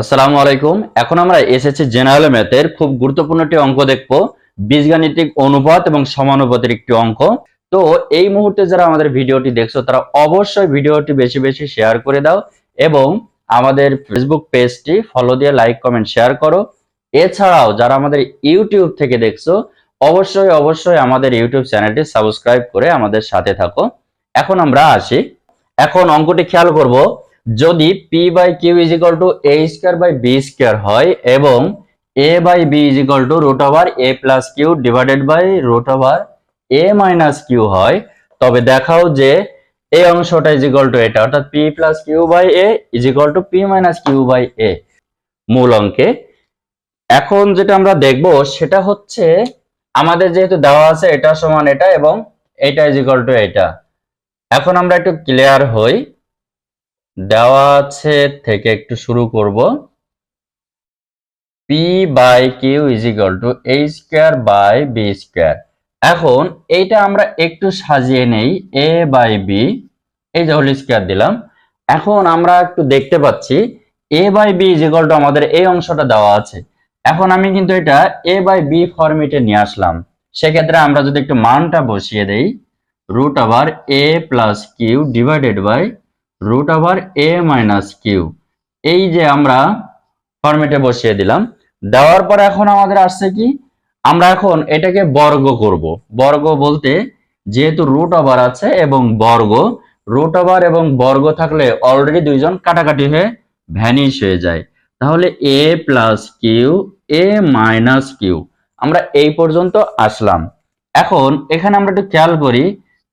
আসসালামু আলাইকুম। এখন আমরা এসেছি জেনারেল ম্যাথের খুব গুরুত্বপূর্ণ একটি অঙ্ক দেখব। বীজগাণিতিক অনুপাত এবং সমানুপাতের একটি অঙ্ক। তো এই মুহূর্তে যারা আমাদের ভিডিওটি দেখছ, তারা অবশ্যই ভিডিওটি বেশি বেশি শেয়ার করে দাও এবং আমাদের ফেসবুক পেজটি ফলো দিয়ে লাইক কমেন্ট শেয়ার করো। এছাড়াও যারা আমাদের ইউটিউব থেকে দেখছ, অবশ্যই অবশ্যই আমাদের ইউটিউব চ্যানেলটি সাবস্ক্রাইব করে আমাদের সাথে থাকো। এখন আমরা আসি। এখন অঙ্কটি খেয়াল করব। যদি P by Q is equal to A square by B square হয় এবং A by B is equal to root over A plus Q divided by root over A minus Q হয়, তবে দেখাও যে এই অংশটা ইজ ইকাল টু এটা, অর্থাৎ P plus Q by A is equal to P minus Q by A মূল অঙ্কে। এখন যেটা আমরা দেখব সেটা হচ্ছে আমাদের যেহেতু দেওয়া আছে এটা সমান এটা এবং এটা ইজ ইকাল টু এটা। এখন আমরা একটু ক্লিয়ার হই। দেওয়া আছে থেকে একটু শুরু করব। P by Q is equal to A square by B square এখন এইটা আমরা একটু সাজিয়ে নেই। এ বাই বি এই যে হোল স্কোয়ার দিলাম। এখন আমরা একটু দেখতে পাচ্ছি A by B is equal to আমাদের এই অংশটা দেওয়া আছে। এখন আমি কিন্তু এটা এ বাই বি ফরম্যাটে নিয়ে আসলাম। সেক্ষেত্রে আমরা যদি একটু মানটা বসিয়ে দেই রুট আবার A plus Q divided by root over A minus Q এই যে আমরা ফরম্যাটে বসিয়ে দিলাম। দেওয়ার পর এখন আমাদের আসছে কি? আমরা এখন এটাকে বর্গ করব। বর্গ বলতে যেহেতু রুট ওভার আছে এবং বর্গ রুট ওভার এবং বর্গ থাকলে অলরেডি দুইজন কাটাকাটি হয়ে ভ্যানিশ হয়ে যায়। তাহলে A plus Q A minus Q আমরা এই পর্যন্ত আসলাম। এখন এখানে আমরা একটু খেয়াল করি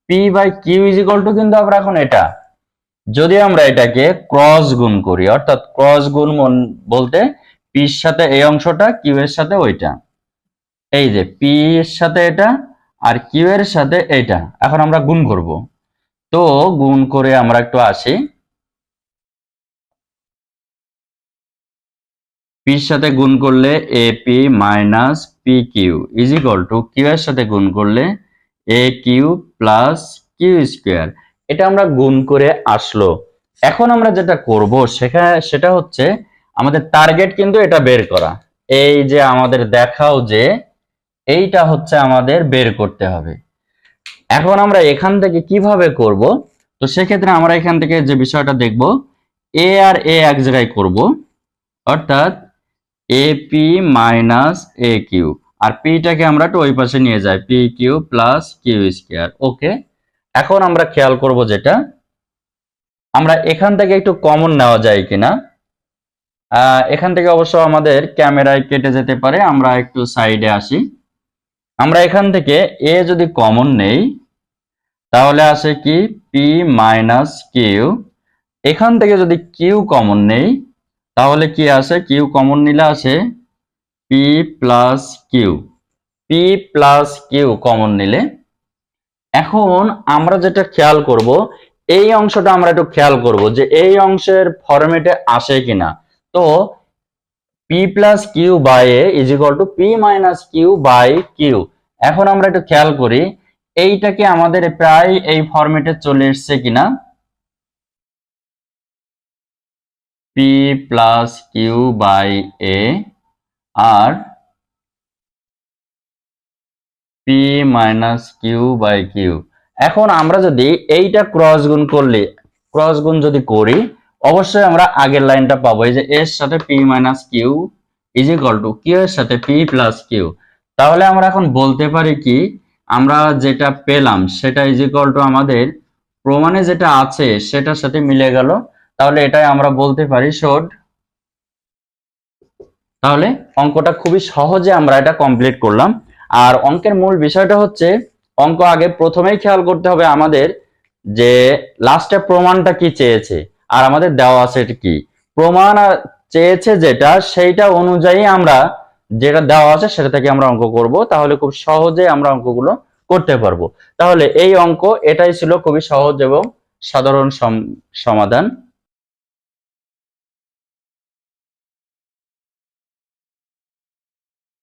P by Q is equal to কিন্তু আমরা এখন এটা যদি আমরা এটাকে ক্রস গুণ করি, অর্থাৎ ক্রস গুণ বলতে পির সাথে এই অংশটা কিউ এর সাথে ওইটা। এই যে পি এর সাথে এটা আর কিউ এর সাথে এটা। এখন আমরা গুণ করব। তো গুণ করে আমরা একটু আসি। পির সাথে গুণ করলে A P minus P Q is equal to Q এর সাথে গুণ করলে A Q plus Q square এটা আমরা গুণ করে আসলো। এখন আমরা যেটা করব সেখানে সেটা হচ্ছে আমাদের টার্গেট কিন্তু এটা বের করা। এই যে আমাদের দেখাও যে এইটা হচ্ছে আমাদের বের করতে হবে। এখন আমরা এখান থেকে কীভাবে করব? তো সেক্ষেত্রে আমরা এখান থেকে যে বিষয়টা দেখব এ আর এ এক জায়গায় করব, অর্থাৎ A P minus A Q আর পিটাকে আমরা একটু ওই পাশে নিয়ে যাই P Q plus Q square okay এখন আমরা খেয়াল করব যেটা আমরা এখান থেকে একটু কমন নেওয়া যায় কিনা? এখান থেকে অবশ্য আমাদের ক্যামেরায় কেটে যেতে পারে, আমরা একটু সাইডে আসি। আমরা এখান থেকে এ যদি কমন নেই, তাহলে আসে কি? পি মাইনাস কিউ এখান থেকে যদি কিউ কমন নেই, তাহলে কি আসে? কিউ কমন নিলে আসে P plus Q P plus Q common নিলে। এখন আমরা যেটা খেয়াল করব এই অংশটা আমরা একটু খেয়াল করব যে এই অংশের ফরম্যাটে আসে কিনা। তো P plus Q by A is equal to P minus Q by Q এখন আমরা একটু খেয়াল করি এইটাকে আমাদের প্রায় এই ফরম্যাটে চলে এসছে কিনা? P plus Q by A R P minus Q by Q এখন আমরা যদি এইটা ক্রস গুণ করলে ক্রস গুণ যদি করি, অবশ্যই আমরা আগের লাইনটা পাবো। এই যে এর সাথে P minus Q is equal to Q এর সাথে পি প্লাস কিউ তাহলে আমরা এখন বলতে পারি কি, আমরা যেটা পেলাম, সেটা ইজ ইকাল টু আমাদের প্রমাণে যেটা আছে, সেটার সাথে মিলে গেল। তাহলে এটাই আমরা বলতে পারি শোড তাহলে অঙ্কটা খুবই সহজে আমরা এটা কমপ্লিট করলাম। আর অঙ্কের মূল বিষয়টা হচ্ছে অঙ্ক আগে প্রথমেই খেয়াল করতে হবে আমাদের যে লাস্টে প্রমাণটা কি চেয়েছে, আর আমাদের দেওয়া আছে কি? প্রমাণ চেয়েছে যেটা, সেইটা অনুযায়ী আমরা যেটা দেওয়া আছে সেটা থেকে আমরা অঙ্ক করব, তাহলে খুব সহজে আমরা অঙ্কগুলো করতে পারব। তাহলে এই অঙ্ক এটাই ছিল খুবই সহজ এবং সাধারণ সম- সমাধান।